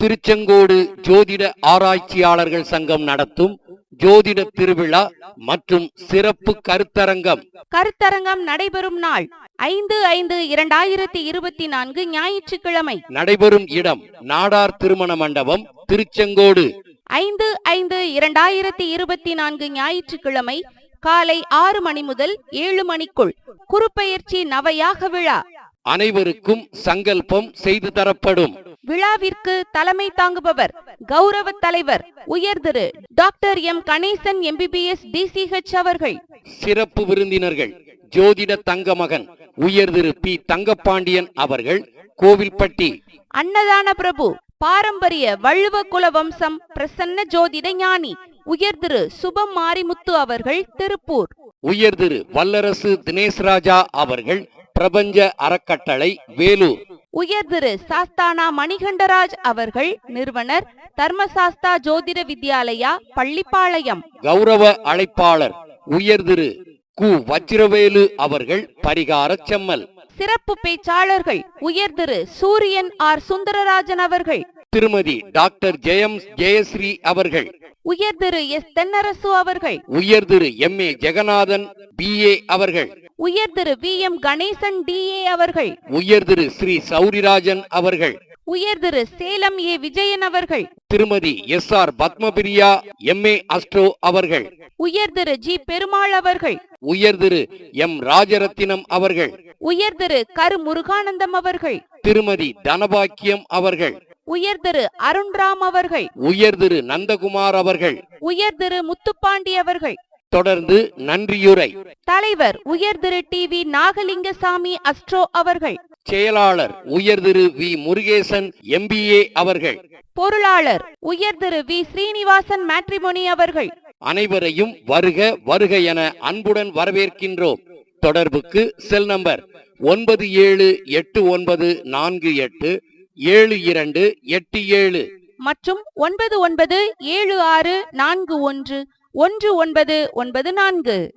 திருச்செங்கோடு ஜோதிட ஆராய்ச்சியாளர்கள் சங்கம் நடத்தும் ஜோதிட திருவிழா மற்றும் சிறப்பு கருத்தரங்கம். கருத்தரங்கம் நடைபெறும் நாள் ஐந்து ஐந்து இரண்டாயிரத்தி இருபத்தி நான்கு ஞாயிற்றுக்கிழமை. நடைபெறும் இடம் நாடார் திருமண மண்டபம் திருச்செங்கோடு. ஐந்து ஐந்து இரண்டாயிரத்தி இருபத்தி நான்கு ஞாயிற்றுக்கிழமை காலை ஆறு மணி முதல் ஏழு மணிக்குள் குருப்பெயர்ச்சி நவயாக விழா அனைவருக்கும் சங்கல்பம் செய்து தரப்படும். விழாவிற்கு தலைமை தாங்குபவர் கௌரவ தலைவர் உயர் Thiru doctor M. Ganesan MBBS DCH அவர்கள். சிறப்பு விருந்தினர்கள் ஜோதிட தங்கமகன் உயர் திரு பி. தங்கப்பாண்டியன் அவர்கள் கோவில்பட்டி. அன்னதான பிரபு பாரம்பரிய வள்ளுவ குல வம்சம் பிரசன்ன ஜோதிட ஞானி உயர் திரு சுபம் மாரிமுத்து அவர்கள் திருப்பூர். உயர் திரு வல்லரசு தினேஷ் ராஜா அவர்கள் பிரபஞ்ச அறக்கட்டளை வேலூர். உயர் திரு சாஸ்தானா மணிகண்டராஜ் அவர்கள் நிறுவனர் தர்மசாஸ்தா ஜோதிட வித்யாலயா பள்ளிப்பாளையம். கௌரவ அழைப்பாளர் உயர் திரு கு. வச்சிரவேலு அவர்கள் பரிகார செம்மல். சிறப்பு பேச்சாளர்கள் உயர் திரு சூரியன் ஆர். சுந்தரராஜன் அவர்கள். திருமதி டாக்டர் ஜெயம் ஜெயஸ்ரீ அவர்கள். உயர் திரு எஸ். தென்னரசு அவர்கள். உயர் Thiru M. A. Jagannathan B. A. அவர்கள். உயர் Thiru V M Ganesan DA அவர்கள். உயர் திரு ஸ்ரீ சௌரிராஜன் அவர்கள். உயர் திரு சேலம் ஏ விஜயன் அவர்கள். Thirumathi S R Padmapriya M A astro அவர்கள். உயர் திரு ஜி பெருமாள் அவர்கள். உயர் திரு எம் ராஜரத்தினம் அவர்கள். உயர் திரு கரு முருகானந்தம் அவர்கள். திருமதி தனபாக்கியம் அவர்கள். உயர் திரு அருண்ராம் அவர்கள். உயர் திரு நந்தகுமார் அவர்கள். உயர் திரு முத்துப்பாண்டி அவர்கள். தொடர்ந்து நன்றியுரை. தலைவர் உயர் Thiru T. V. Nagalingasamy astro அவர்கள். செயலாளர் உயர் திரு வி. முருகேசன் எம்பிஏ அவர்கள். பொருளாளர் உயர் திரு வி. ஸ்ரீனிவாசன் மேட்ரிமோனி அவர்கள். அனைவரையும் வருக வருக என அன்புடன் வரவேற்கின்றோம். தொடர்புக்கு செல் நம்பர் ஒன்பது ஏழு எட்டு ஒன்பது நான்கு எட்டு ஏழு இரண்டு எட்டு ஏழு. மற்றும் ஒன்பது ஒன்பது ஏழு ஆறு நான்கு ஒன்று. ஒன்று ஒன்பது ஒன்பது நான்கு.